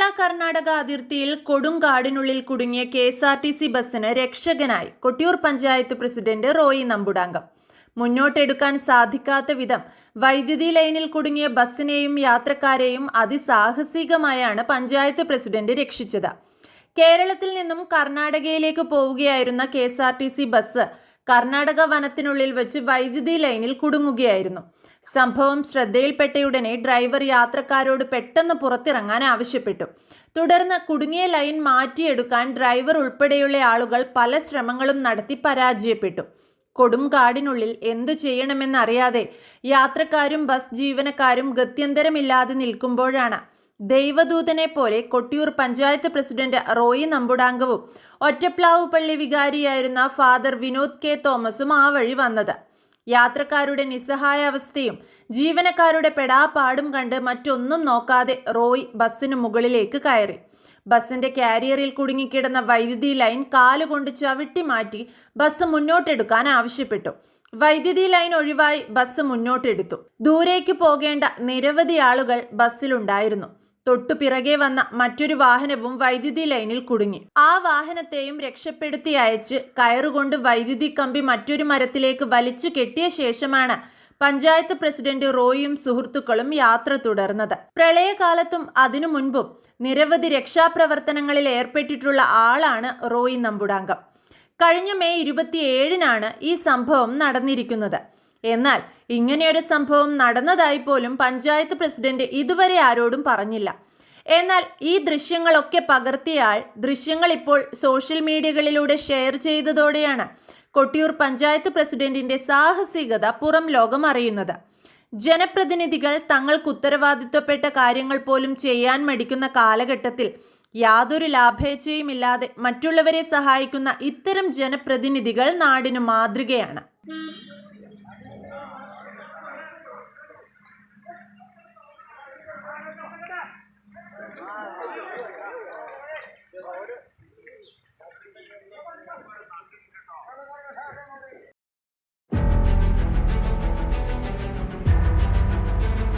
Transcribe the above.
കേരള കർണാടക അതിർത്തിയിൽ കൊടുങ്കാടിനുള്ളിൽ കുടുങ്ങിയ K S R T C ബസ്സിന് രക്ഷകനായി കൊട്ടിയൂർ പഞ്ചായത്ത് പ്രസിഡന്റ് റോയി നമ്പുടാംഗം മുന്നോട്ടെടുക്കാൻ സാധിക്കാത്ത വിധം വൈദ്യുതി ലൈനിൽ കുടുങ്ങിയ ബസ്സിനെയും യാത്രക്കാരെയും അതിസാഹസികമായാണ് പഞ്ചായത്ത് പ്രസിഡന്റ് രക്ഷിച്ചത്. കേരളത്തിൽ നിന്നും കർണാടകയിലേക്ക് പോവുകയായിരുന്ന K S R T C bus Karnataka വനത്തിനുള്ളിൽ വെച്ച് വൈദ്യുതി ലൈനിൽ കുടുങ്ങുകയായിരുന്നു. സംഭവം ശ്രദ്ധയിൽപ്പെട്ടയുടനെ ഡ്രൈവർ യാത്രക്കാരോട് പെട്ടെന്ന് പുറത്തിറങ്ങാൻ ആവശ്യപ്പെട്ടു. തുടർന്ന് കുടുങ്ങിയ ലൈൻ മാറ്റിയെടുക്കാൻ ഡ്രൈവർ ഉൾപ്പെടെയുള്ള ആളുകൾ പല ശ്രമങ്ങളും നടത്തി പരാജയപ്പെട്ടു. കൊടും കാടിനുള്ളിൽ എന്തു ചെയ്യണമെന്നറിയാതെ യാത്രക്കാരും ബസ് ജീവനക്കാരും ഗത്യന്തരമില്ലാതെ നിൽക്കുമ്പോഴാണ് ദൈവദൂതനെ പോലെ കൊട്ടിയൂർ പഞ്ചായത്ത് പ്രസിഡന്റ് റോയി നമ്പുടാങ്കവും ഒറ്റപ്ലാവ് പള്ളി വികാരിയായിരുന്ന ഫാദർ വിനോദ് കെ തോമസും ആ വഴി വന്നത്. യാത്രക്കാരുടെ നിസ്സഹായാവസ്ഥയും ജീവനക്കാരുടെ പെടാപ്പാടും കണ്ട് മറ്റൊന്നും നോക്കാതെ റോയ് ബസ്സിന് മുകളിലേക്ക് കയറി. ബസ്സിന്റെ കാരിയറിൽ കുടുങ്ങിക്കിടന്ന വൈദ്യുതി ലൈൻ കാലുകൊണ്ട് ചവിട്ടി മാറ്റി ബസ് മുന്നോട്ടെടുക്കാൻ ആവശ്യപ്പെട്ടു. വൈദ്യുതി ലൈൻ ഒഴിവായി ബസ് മുന്നോട്ടെടുത്തു. ദൂരേക്ക് പോകേണ്ട നിരവധി ആളുകൾ ബസ്സിലുണ്ടായിരുന്നു. തൊട്ടു പിറകെ വന്ന മറ്റൊരു വാഹനവും വൈദ്യുതി ലൈനിൽ കുടുങ്ങി. ആ വാഹനത്തെയും രക്ഷപ്പെടുത്തി അയച്ച് കയറുകൊണ്ട് വൈദ്യുതി കമ്പി മറ്റൊരു മരത്തിലേക്ക് വലിച്ചു കെട്ടിയ ശേഷമാണ് പഞ്ചായത്ത് പ്രസിഡന്റ് റോയും സുഹൃത്തുക്കളും യാത്ര തുടർന്നത്. പ്രളയകാലത്തും അതിനു മുൻപും നിരവധി രക്ഷാപ്രവർത്തനങ്ങളിൽ ഏർപ്പെട്ടിട്ടുള്ള ആളാണ് റോയി നമ്പുടാംഗം കഴിഞ്ഞ മെയ് ഇരുപത്തിയേഴിനാണ് ഈ സംഭവം നടന്നിരിക്കുന്നത്. എന്നാൽ ഇങ്ങനെയൊരു സംഭവം നടന്നതായി പോലും പഞ്ചായത്ത് പ്രസിഡന്റ് ഇതുവരെ ആരോടും പറഞ്ഞില്ല. എന്നാൽ ഈ ദൃശ്യങ്ങളൊക്കെ പകർത്തിയാൽ ദൃശ്യങ്ങൾ ഇപ്പോൾ സോഷ്യൽ മീഡിയകളിലൂടെ ഷെയർ ചെയ്തതോടെയാണ് കൊട്ടിയൂർ പഞ്ചായത്ത് പ്രസിഡന്റിന്റെ സാഹസികത പുറം ലോകം അറിയുന്നത്. ജനപ്രതിനിധികൾ തങ്ങൾക്ക് ഉത്തരവാദിത്വപ്പെട്ട കാര്യങ്ങൾ പോലും ചെയ്യാൻ മടിക്കുന്ന കാലഘട്ടത്തിൽ യാതൊരു ലാഭേച്ഛയുമില്ലാതെ മറ്റുള്ളവരെ സഹായിക്കുന്ന ഇത്തരം ജനപ്രതിനിധികൾ നാടിന് മാതൃകയാണ്.